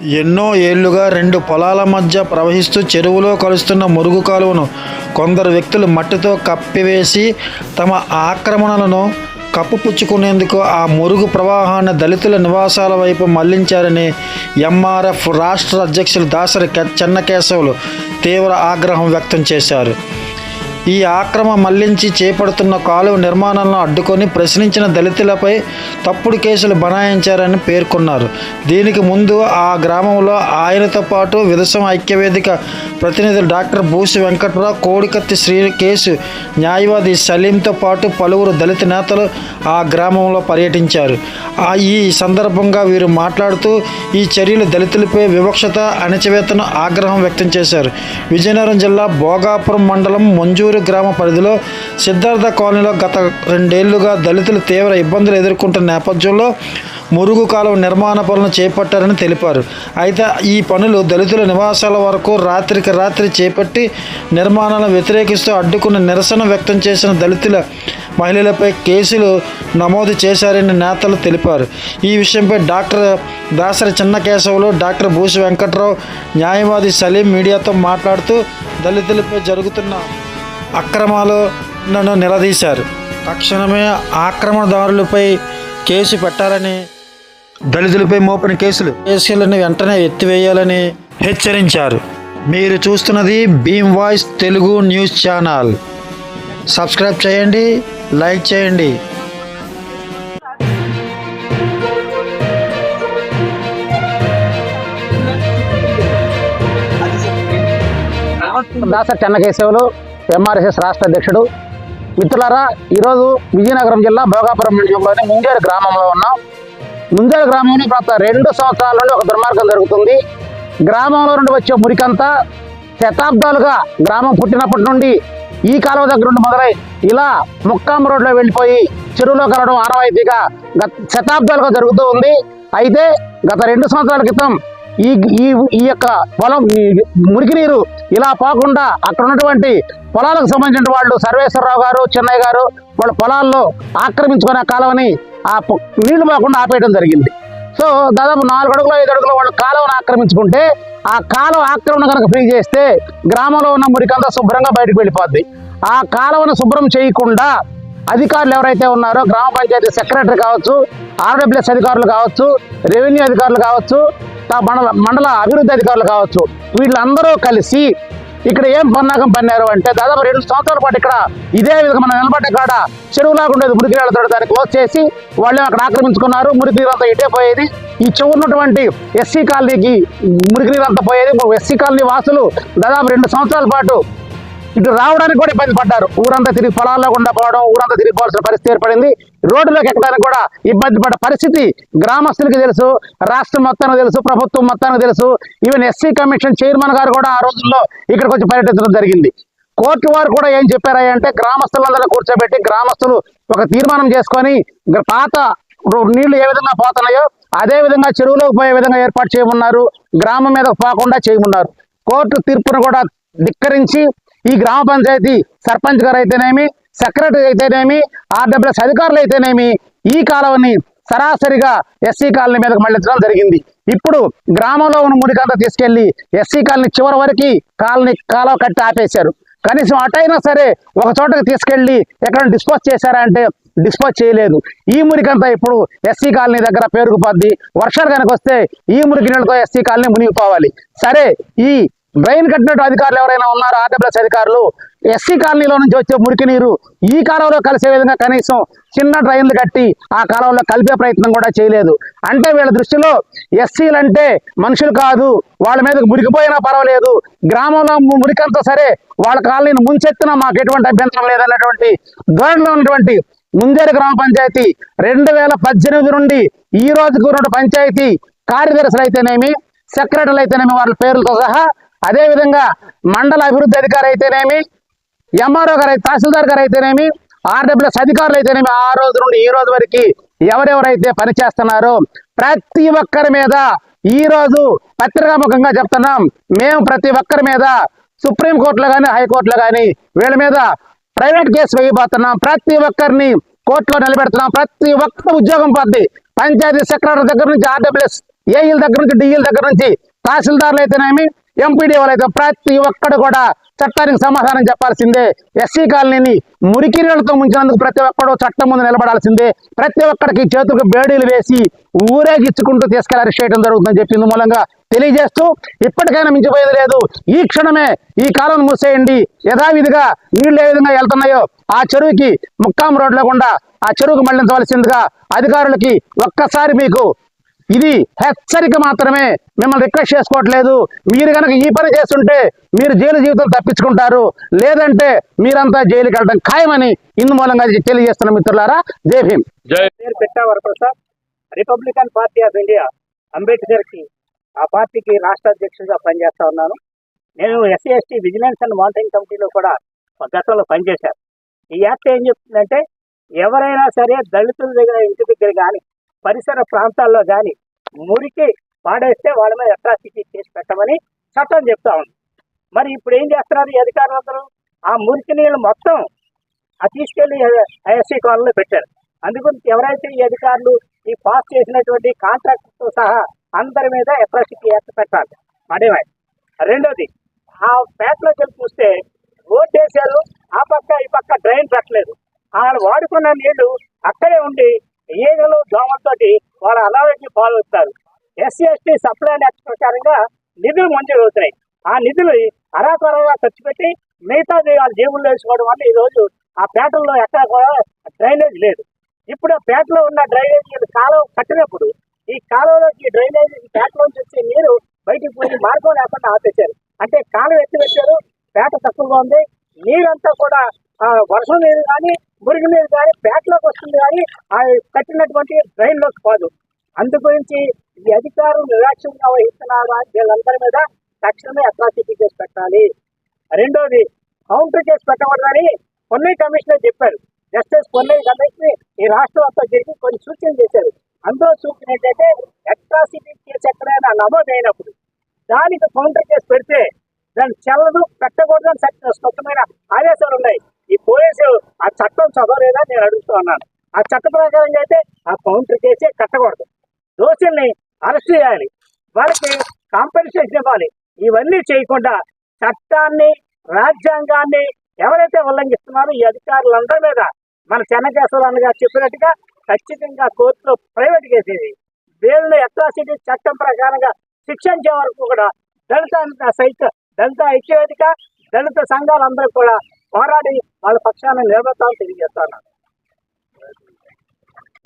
ఎన్నో ఏళ్ళుగా రెండు పొలాల మధ్య ప్రవహిస్తూ చెరువులో కలుస్తున్న మురుగు కాలువను కొందరు వ్యక్తులు మట్టితో కప్పివేసి తమ ఆక్రమణలను కప్పుపుచ్చుకునేందుకు ఆ మురుగు ప్రవాహాన్ని దళితుల నివాసాల వైపు మళ్ళించారని ఎంఆర్ఎఫ్ రాష్ట్ర అధ్యక్షులు దాసరి చెన్నకేశవులు తీవ్ర ఆగ్రహం వ్యక్తం చేశారు. ఈ ఆక్రమ మళ్ళించి చేపడుతున్న కాలువ నిర్మాణాలను అడ్డుకొని ప్రశ్నించిన దళితులపై తప్పుడు కేసులు బనాయించారని పేర్కొన్నారు. దీనికి ముందు ఆ గ్రామంలో ఆయనతో పాటు విదసం ఐక్యవేదిక ప్రతినిధులు డాక్టర్ బూసి వెంకట్రావు కోడికత్తి శ్రీ కేసు న్యాయవాది సలీంతో పాటు పలువురు దళిత నేతలు ఆ గ్రామంలో పర్యటించారు. ఈ సందర్భంగా వీరు మాట్లాడుతూ ఈ చర్యలు దళితులపై వివక్షత అణచివేతను ఆగ్రహం వ్యక్తం చేశారు. విజయనగరం జిల్లా భోగాపురం మండలం మంజూరు గ్రామ పరిధిలో సిద్ధార్థ కాలనీలో గత రెండేళ్ళుగా దళితులు తీవ్ర ఇబ్బందులు ఎదుర్కొంటున్న నేపథ్యంలో మురుగు కాలం నిర్మాణ పనులను చేపట్టారని తెలిపారు. అయితే ఈ పనులు దళితుల నివాసాల వరకు రాత్రికి రాత్రి చేపట్టి నిర్మాణాలను వ్యతిరేకిస్తూ అడ్డుకున్న నిరసన వ్యక్తం చేసిన దళితుల మహిళలపై కేసులు నమోదు చేశారని నేతలు తెలిపారు. ఈ విషయంపై డాక్టర్ దాసరి చిన్నకేశవులు డాక్టర్ భూసి వెంకట్రావు న్యాయవాది సలీం మీడియాతో మాట్లాడుతూ దళితులపై జరుగుతున్న అక్రమాలు నన్ను నిలదీశారు. తక్షణమే ఆక్రమణదారులపై కేసు పెట్టాలని దళితులపై మోపిన కేసులు కేసులను వెంటనే ఎత్తివేయాలని హెచ్చరించారు. మీరు చూస్తున్నది Bheem voice Telugu news channel. Subscribe చేయండి లైక్ చేయండి. దాసరి చెన్నకేశవులు. ఎంఆర్ఎస్ఎస్ రాష్ట్ర అధ్యక్షుడు. మిత్రులారా ఈరోజు విజయనగరం జిల్లా భోగాపురం మండలంలోని ముంజేరు గ్రామంలో ఉన్నాం. ముంజేరు గ్రామంలో గత రెండు సంవత్సరాల నుండి ఒక దుర్మార్గం జరుగుతుంది. గ్రామంలో నుండి వచ్చే మురికంతా శతాబ్దాలుగా గ్రామం పుట్టినప్పటి నుండి ఈ కాలువ దగ్గర నుండి మొదలై ఇలా ముక్కాం రోడ్లో వెళ్ళిపోయి చెరువులో కలవడం ఆనవాయితీగా గత శతాబ్దాలుగా జరుగుతూ ఉంది. అయితే గత రెండు సంవత్సరాల క్రితం ఈ ఈ ఈ యొక్క పొలం ఈ మురికి నీరు ఇలా పోకుండా అక్కడ ఉన్నటువంటి పొలాలకు సంబంధించిన వాళ్ళు సర్వేశ్వరరావు గారు చెన్నై గారు వాళ్ళ పొలాల్లో ఆక్రమించుకునే కాలువని ఆ నీళ్ళు పోకుండా ఆపేయడం జరిగింది. సో దాదాపు నాలుగు అడుగులు ఐదు అడుగులు వాళ్ళు కాలువను ఆక్రమించుకుంటే ఆ కాలువ ఆక్రమణ కనుక ఫ్రీ చేస్తే గ్రామంలో ఉన్న మురికంతా శుభ్రంగా బయటకు వెళ్ళిపోద్ది. ఆ కాలువను శుభ్రం చేయకుండా అధికారులు ఎవరైతే ఉన్నారో గ్రామ పంచాయతీ సెక్రటరీ కావచ్చు ఆర్డబ్ల్యూఎస్ అధికారులు కావచ్చు రెవెన్యూ అధికారులు కావచ్చు మండల మండల అభివృద్ధి అధికారులు కావచ్చు వీళ్ళందరూ కలిసి ఇక్కడ ఏం పన్నాగం పన్నారు అంటే దాదాపు రెండు సంవత్సరాల పాటు ఇక్కడ ఇదే విధంగా మనం నిలబడ్డ కాడ చెరువులాగా ఉండేది మురికి నీళ్ళతో దాన్ని క్లోజ్ చేసి వాళ్ళు అక్కడ ఆక్రమించుకున్నారు మురికి అంతా ఇటే పోయేది. ఈ చివరినటువంటి ఎస్సీ కాలనీకి మురికి నీరు పోయేది. ఎస్సీ కాలనీ వాసులు దాదాపు రెండు సంవత్సరాల పాటు ఇటు రావడానికి కూడా ఇబ్బంది పడ్డారు. ఊరంతా తిరిగి పొలాల్లో గుండా పోవడం ఊరంతా తిరిగిపోవాల్సిన పరిస్థితి ఏర్పడింది. రోడ్డులోకి ఎక్కడానికి కూడా ఇబ్బంది పడ్డ పరిస్థితి గ్రామస్తులకు తెలుసు రాష్ట్రం మొత్తానికి తెలుసు ప్రభుత్వం మొత్తానికి తెలుసు. ఈవెన్ ఎస్సీ కమిషన్ చైర్మన్ గారు కూడా ఆ రోజుల్లో ఇక్కడికి వచ్చి పర్యటించడం జరిగింది. కోర్టు వారు కూడా ఏం చెప్పారా అంటే గ్రామస్తులందరూ కూర్చోబెట్టి గ్రామస్తులు ఒక తీర్మానం చేసుకొని పాత నీళ్ళు ఏ విధంగా పోతున్నాయో అదే విధంగా చెరువులోకి పోయే విధంగా ఏర్పాటు చేయమన్నారు. గ్రామం మీద పోకుండా చేయమన్నారు. కోర్టు తీర్పును కూడా ధిక్కరించి ఈ గ్రామ పంచాయతీ సర్పంచ్ గారు అయితేనేమి సెక్రటరీ అయితేనేమి ఆర్డబ్ల్యూఎస్ అధికారులు అయితేనేమి ఈ కాలువని సరాసరిగా ఎస్సీ కాలనీ మీదకు మళ్ళించడం జరిగింది. ఇప్పుడు గ్రామంలో ఉన్న మురికంతా తీసుకెళ్ళి ఎస్సీ కాలనీ చివరి వరకు కాలనీ కాలువ కట్టి ఆపేశారు. కనీసం అటైనా సరే ఒక చోటకి తీసుకెళ్ళి ఎక్కడ డిస్పోజ్ చేశారా అంటే డిస్పోజ్ చేయలేదు. ఈ మురికంతా ఇప్పుడు ఎస్సీ కాలనీ దగ్గర పేరుకుపోద్ది. వర్షాలు కనుక వస్తే ఈ మురికి నీళ్ళతో ఎస్సీ కాలనీ మునిగిపోవాలి. సరే ఈ డ్రైన్ కట్టినట్టు అధికారులు ఎవరైనా ఉన్నారో? ఆర్డబ్ల్యూఎస్ అధికారులు ఎస్సీ కాలనీలో నుంచి వచ్చే మురికి నీరు ఈ కాలంలో కలిసే విధంగా కనీసం చిన్న డ్రైన్లు కట్టి ఆ కాలంలో కలిపే ప్రయత్నం కూడా చేయలేదు. అంటే వీళ్ళ దృష్టిలో ఎస్సీలు అంటే మనుషులు కాదు వాళ్ళ మీద మురికిపోయినా పర్వాలేదు. గ్రామంలో మురికంతా సరే వాళ్ళ కాలనీని ముంచెత్తినా మాకు ఎటువంటి అభ్యంతరం లేదన్నటువంటి ధోరణిలో ఉన్నటువంటి ముందేరు గ్రామ పంచాయతీ రెండు వేల పద్దెనిమిది నుండి ఈ రోజుకు ఉన్న పంచాయతీ కార్యదర్శులు అయితేనేమి సెక్రటరీలు అయితేనేమి వాళ్ళ పేర్లతో సహా అదే విధంగా మండల అభివృద్ధి అధికారి అయితేనేమి ఎంఆర్ఓ గారు అయితే తహసీల్దార్ గారు అయితేనేమి ఆర్డబ్ల్యూఎస్ అధికారులు అయితేనేమి ఆ రోజు నుండి ఈ రోజు వరకు ఎవరెవరైతే పనిచేస్తున్నారో ప్రతి ఒక్కరి మీద ఈ రోజు పత్రికాముఖంగా చెప్తున్నాం. మేము ప్రతి ఒక్కరి మీద సుప్రీం కోర్టులో కానీ హైకోర్టులో కానీ వీళ్ళ మీద ప్రైవేట్ కేసు వేయబోతున్నాం. ప్రతి ఒక్కరిని కోర్టులో నిలబెడుతున్నాం. ప్రతి ఒక్కరు ఉద్యోగం పద్ది. పంచాయతీ సెక్రటరీ దగ్గర నుంచి ఆర్డబ్ల్యూఎస్ ఏఈల దగ్గర నుంచి డిఈల దగ్గర నుంచి తహసీల్దార్లు అయితేనేమి ఎంపీడీ వాళ్ళైతే ప్రతి ఒక్కడు కూడా చట్టానికి సమాధానం చెప్పాల్సిందే. ఎస్సీ కాలనీని మురికి నీళ్ళతో ముంచినందుకు ప్రతి ఒక్కడు చట్టం ముందు నిలబడాల్సిందే. ప్రతి ఒక్కడికి చేతులకు బేడీలు వేసి ఊరేగించుకుంటూ తీసుకెళ్ళి అరెస్ట్ చేయడం జరుగుతుందని చెప్పి మూలంగా తెలియజేస్తూ ఇప్పటికైనా మించిపోయేది లేదు. ఈ క్షణమే ఈ కాలం మూసేయండి. యథావిధిగా నీళ్ళు ఏ విధంగా వెళ్తున్నాయో ఆ చెరువుకి ముక్కాం రోడ్లో గుండా ఆ చెరువుకు మళ్ళించవలసిందిగా అధికారులకి ఒక్కసారి మీకు ఇది హెచ్చరిక మాత్రమే. మిమ్మల్ని రిక్వెస్ట్ చేసుకోవట్లేదు. మీరు కనుక ఈ పని చేస్తుంటే మీరు జైలు జీవితం తప్పించుకుంటారు. లేదంటే మీరంతా జైలుకి వెళ్ళడం ఖాయమని ఇందు మూలంగా తెలియజేస్తున్న మిత్రులారా జై Bhim. Republican party of India అంబేద్కర్కి ఆ పార్టీకి రాష్ట్ర అధ్యక్షుడిగా పనిచేస్తా ఉన్నాను. నేను SC ST vigilance and monitoring కమిటీలో కూడా గతంలో పనిచేశాను. ఈ యాక్ట్ ఏం చెప్తుందంటే ఎవరైనా సరే దళితుల దగ్గర ఇంటి దగ్గర కానీ పరిసర ప్రాంతాల్లో కానీ మురికి పాడేస్తే వాళ్ళ మీద అట్రాసిటీ చేసి పెట్టమని చట్టం చెప్తా ఉంది. మరి ఇప్పుడు ఏం చేస్తున్నారు ఈ అధికారులందరూ? ఆ మురికి నీళ్ళు మొత్తం ఆ తీసుకెళ్ళి ఐఎస్సీ కాలంలో పెట్టారు. అందుకని ఎవరైతే ఈ అధికారులు ఈ పాస్ చేసినటువంటి కాంట్రాక్ట్తో సహా అందరి మీద అట్రాసిటీ యాక్ట్ పెట్టాలి. అదేమే రెండోది ఆ పేటలోకి వెళ్ళి చూస్తే రోడ్ వేసారు ఆ పక్క ఈ పక్క డ్రైన్ పెట్టలేదు. వాళ్ళు వాడుకున్న నీళ్ళు అక్కడే ఉండి ఈగలు దోమలతోటి వాళ్ళ అనారోగ్యం పాల్గొస్తారు ఎస్సీ ఎస్టీ సప్లై యాక్ట్ ప్రకారంగా నిధులు మంజూరు అవుతున్నాయి. ఆ నిధులు అరాకరంగా ఖర్చు పెట్టి మిగతాది వాళ్ళ జేబుల్లో వేసుకోవడం వల్ల ఈ రోజు ఆ పేటల్లో ఎక్కడ కూడా డ్రైనేజ్ లేదు. ఇప్పుడు ఆ పేటలో ఉన్న డ్రైనేజ్ కాలువ కట్టినప్పుడు ఈ కాలువలోకి డ్రైనేజ్ ఈ పేటలోంచి వచ్చే నీరు బయటికి పోయి మార్గం లేకుండా ఆపేశారు. అంటే కాలువ ఎత్తి పెట్టారు పేట తక్కువగా ఉంది నీరంతా కూడా వర్షం నీరు కానీ మురికి నీరు కానీ పేటలోకి వస్తుంది కానీ ఆ కట్టినటువంటి డ్రైన్లోకి కాదు అందు గురించి ఈ అధికారులు నిర్లక్ష్యంగా వహిస్తున్నారా వీళ్ళందరి మీద తక్షణమే అట్రాసిటీ కేసు పెట్టాలి. రెండోది కౌంటర్ కేసు పెట్టకూడదని పొన్నై కమిషనర్ చెప్పారు. జస్టిస్ పొన్నై కమిషనర్ ఈ రాష్ట్రం అంతా జరిగి కొన్ని సూచనలు చేశారు. అందులో సూచన ఏంటంటే అట్రాసిటీ కేసు ఎక్కడైనా నమోదైనప్పుడు దానికి కౌంటర్ కేసు పెడితే దాన్ని చెల్లదు పెట్టకూడదని చట్ట స్వచ్ఛమైన ఆదేశాలు ఉన్నాయి. పోలీసు ఆ చట్టం చదవలేదా నేను అడుగుతూ ఉన్నాను. ఆ చట్ట ప్రకారంగా అయితే ఆ కౌంటర్ కేసే కట్టకూడదు. దోషుల్ని అరెస్ట్ చేయాలి. వాళ్ళకి కాంపెన్సేషన్ ఇవ్వాలి. ఇవన్నీ చేయకుండా చట్టాన్ని రాజ్యాంగాన్ని ఎవరైతే ఉల్లంఘిస్తున్నారో ఈ అధికారులందరి మీద మన చెన్నకేశ్వరరావు గారు చెప్పినట్టుగా ఖచ్చితంగా కోర్టులో ప్రైవేట్ కేసేది. వీళ్ళని అట్రాసిటీ చట్టం ప్రకారంగా శిక్షించే వరకు కూడా దళిత సైత దళిత ఐక్యవేదిక దళిత సంఘాలందరూ కూడా పోరాడి వాళ్ళ పక్షాన్ని నిలబెట్టాలని తెలియజేస్తాను.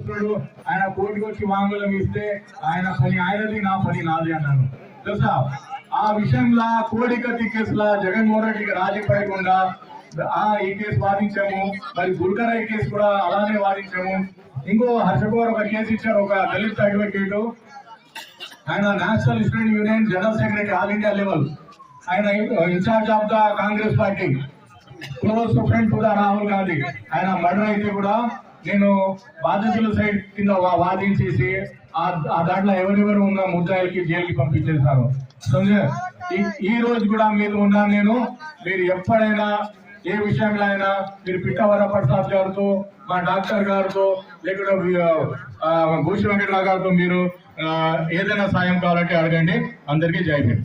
ఇప్పుడు ఆయన కోర్టుకు వచ్చి వాంగ్మూలం ఇస్తే ఆయన పని ఆయనది నా పని నాది అన్నాను తెలుసా? ఆ విషయంలో కోడికత్తి కేసులా జగన్మోహన్ రెడ్డికి రాజీ పడకుండా ఆ ఈ కేసు వాదించాము మరి గుల్కరాయ్ కేసు కూడా అలానే వాదించాము. ఇంకో హర్షకుమార్ ఒక కేసు ఇచ్చారు ఒక దళిత అడ్వకేట్. ఆయన national student union general secretary all India level. ఆయన in charge of the Congress party. Close friend కూడా రాహుల్ గాంధీ. ఆయన మర్డర్ అయితే కూడా నేను బాధితుల సైడ్ కింద వాదించేసి ఆ దాంట్లో ఎవరెవరు ఉన్న ముద్దాయిలకి జైలుకి పంపించేశాను ఈ- రోజు కూడా మీరు ఉన్నా నేను మీరు ఎప్పుడైనా ఏ విషయంలో అయినా మీరు పిట్టవర ప్రసాద్ గారితో మా డాక్టర్ గారితో లేకుంటే భూషి వెంకటరావు గారితో మీరు ఏదైనా సాయం కావాలంటే అడగండి. అందరికీ జై భీమ్